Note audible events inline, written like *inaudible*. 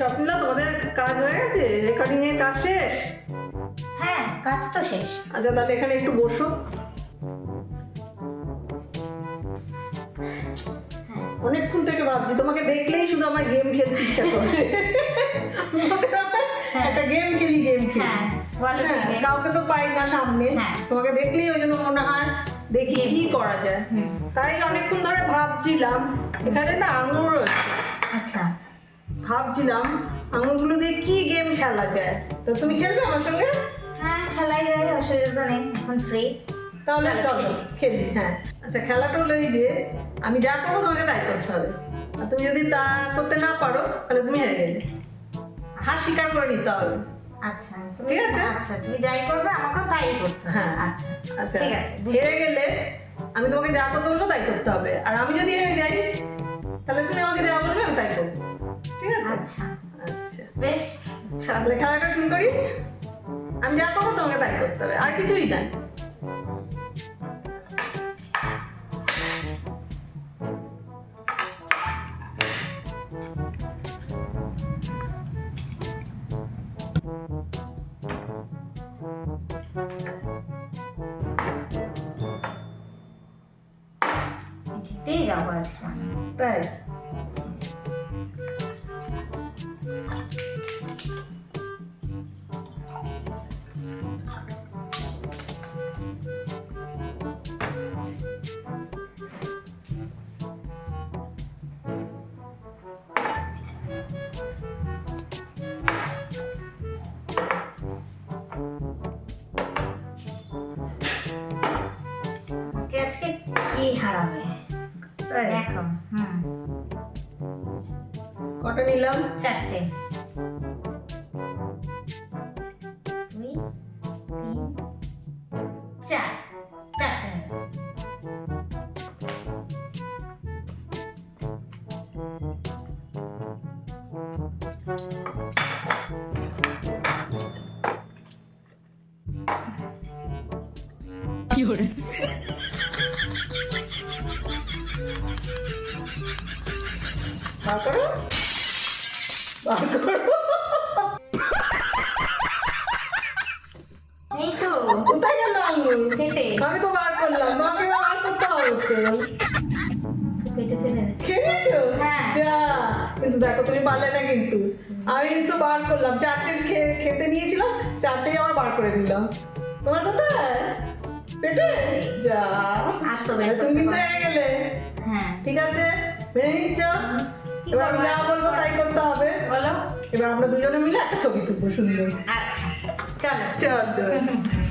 স্বপ্নিলা তোমাদের কাজ হয়ে গেছে? রেকর্ডিং এর কাজ শেষ? হ্যাঁ কাজ তো শেষ। আচ্ছা তাহলে এখানে একটু বসো। হ্যাঁ অনেকক্ষণ থেকে ভাবছি তোমাকে দেখলেই শুধু আমার গেম খেলতে ইচ্ছা করে। একটা গেম খেলি গেম খেলি। হ্যাঁ হ্যাঁ। কাউকে তো পাই না সামনে। হ্যাঁ। তোমাকে দেখলেই ওই জন্য মনে হয় দেখি কি করা যায়। তাই অনেকক্ষণ ধরে ভাবছিলাম এখানে না আঙুর রয়েছে। ভাবছিলাম আঙুরগুলো দিয়ে কি গেম খেলা যায়? তো তুমি খেলবে আমার সঙ্গে? হ্যাঁ খেলাই যায় অসুবিধা নেই এখন ফ্রি তাহলে চলো, খেলি। হ্যাঁ। আচ্ছা খেলাটা হলো এই যে আমি যা করব তোমাকে তাই করতে হবে। আর তুমি যদি তা করতে না পারো তাহলে তুমি হেরে গেলে। হার স্বীকার করে নিতে হবে। আচ্ছা ঠিক আছে? আচ্ছা তুমি যাই করবে আমাকেও তাই করতে হ্যাঁ। আচ্ছা আচ্ছা ঠিক আছে হেরে গেলে আমি তোমাকে যা করতে বলব তাই করতে হবে। আর আমি যদি হেরে যাই তাহলে তুমি আমাকে যা বলবে আমি তাই করব। ঠিক আছে? আচ্ছা। আচ্ছা। বেশ তাহলে খেলাটা শুরু করি। আমি যা করব তোমাকে তাই করতে হবে আর কিছুই না। জিতেই যাব আজকে। তাই? কি হারাবে তাই? দেখো হুম। কটা নিলাম? চারটে। দুই তিন চার। চারটে। নেবে। বার করো বার করো এই তো। কোথায় গেল আঙুল? পেটে আমি তো বার করলাম তোমাকে বার করতে হবে তো পেটে চলে গেছে। খেয়েছো? হ্যাঁ। যা কিন্তু দেখো তুমি পারলে না কিন্তু। আমি তো বার করলাম। চারটে খেতে নিয়েছিলাম চারটেই আবার বার করে দিলাম। তোমার কোথায়? পেটে? যা। তুমি কিন্তু গেলে। হ্যাঁ। ঠিক আছে? মেনে নিচ্ছ? এবার আমি যা বলব তাই করতে হবে। বলো। এবার আমরা দুজনে মিলে একটা ছবি তুলবো সুন্দর। আচ্ছা চলো। চলো। *laughs*